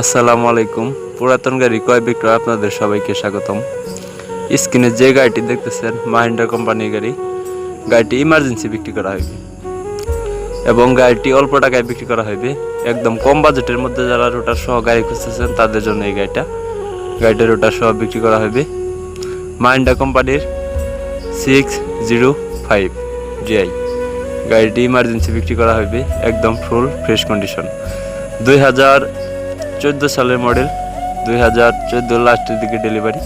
আসসালামু আলাইকুম। পুরাতন গাড়ি ক্রয় বিক্রয় আপনাদের সবাইকে স্বাগতম। স্ক্রিনে যে গাড়িটি দেখতেছেন, মাহিন্দ্রা কোম্পানির গাড়ি। গাড়িটি ইমার্জেন্সি বিক্রি করা হবে এবং গাড়িটি অল্প টাকায় বিক্রি করা হবে একদম কম বাজেটের মধ্যে যারা রোটার সহ গাড়ি খুঁজতেছেন, তাদের জন্য এই গাড়িটা। গাড়িটা রোটার সহ বিক্রি করা হবে মাহিন্দ্রা কোম্পানির সিক্স জিরো ফাইভ জিআই গাড়িটি ইমার্জেন্সি বিক্রি করা হবে একদম ফুল ফ্রেশ কন্ডিশন দুই হাজার চোদ্দ সালের মডেল, দুই হাজার চোদ্দ লাস্টের দিকে ডেলিভারি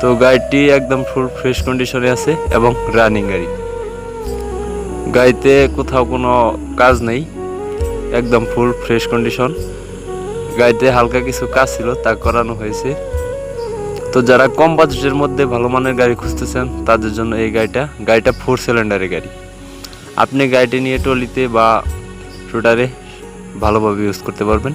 তো গাড়িটি একদম ফুল ফ্রেশ কন্ডিশনে আছে এবং রানিং গাড়ি। গাড়িতে কোথাও কোনো কাজ নেই, একদম ফুল ফ্রেশ কন্ডিশন গাড়িতে হালকা কিছু কাজ ছিল, তা করানো হয়েছে। তো যারা কম বাজেটের মধ্যে ভালো মানের গাড়ি খুঁজতেছেন, তাদের জন্য এই গাড়িটা গাড়িটা ফোর সিলিন্ডারের গাড়ি। আপনি গাড়িটি নিয়ে টলিতে বা রোটারে ভালোভাবে ইউজ করতে পারবেন।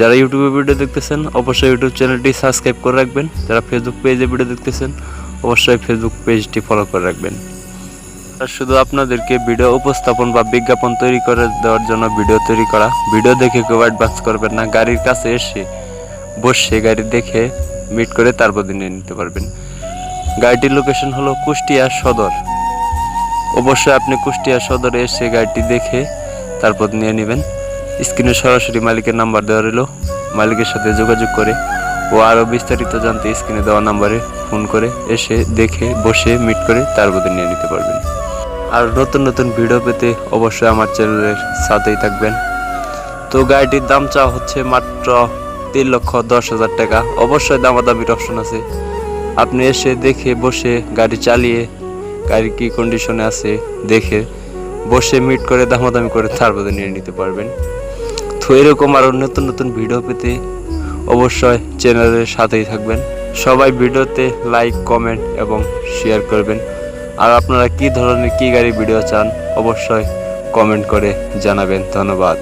যারা ইউটিউবে ভিডিও দেখতেছেন, অবশ্যই ইউটিউব চ্যানেলটি সাবস্ক্রাইব করে রাখবেন। যারা ফেসবুক পেজে ভিডিও দেখতেছেন, অবশ্যই ফেসবুক পেজটি ফলো করে রাখবেন। আর শুধু আপনাদেরকে ভিডিও উপস্থাপন বা বিজ্ঞাপন তৈরি করে দেওয়ার জন্য ভিডিও তৈরি করা ভিডিও দেখে কেউ অ্যাডভান্স করবেন না। গাড়ির কাছে এসে বসে গাড়ি দেখে মিট করে তারপর নিয়ে নিতে পারবেন। গাড়িটির লোকেশন হলো কুষ্টিয়া সদর। অবশ্যই আপনি কুষ্টিয়া সদরে এসে গাড়িটি দেখে তারপর নিয়ে নেবেন। স্ক্রিনে সরাসরি মালিকের নাম্বার দেওয়া রইল। মালিকের সাথে যোগাযোগ করে ও আরও বিস্তারিত জানতে স্ক্রিনে দেওয়া নাম্বারে ফোন করে এসে দেখে, বসে, মিট করে তারপর নিয়ে নিতে পারবেন। আর নতুন নতুন ভিডিও পেতে অবশ্যই আমার চ্যানেলের সাথেই থাকবেন। তো গাড়িটির দাম চাওয়া হচ্ছে মাত্র তিন লক্ষ দশ হাজার টাকা। অবশ্যই দামাদামির অপশন আছে। আপনি এসে দেখে, বসে গাড়ি চালিয়ে গাড়ি কী কন্ডিশনে আছে, দেখে, বসে মিট করে দামাদামি করে তারপরে নিয়ে নিতে পারবেন। তো এরকম আরও নতুন নতুন ভিডিও পেতে অবশ্যই চ্যানেলের সাথেই থাকবেন। সবাই ভিডিওতে লাইক কমেন্ট এবং শেয়ার করবেন। আর আপনারা কি ধরনের, কি গাড়ি ভিডিও চান, অবশ্যই কমেন্ট করে জানাবেন। ধন্যবাদ।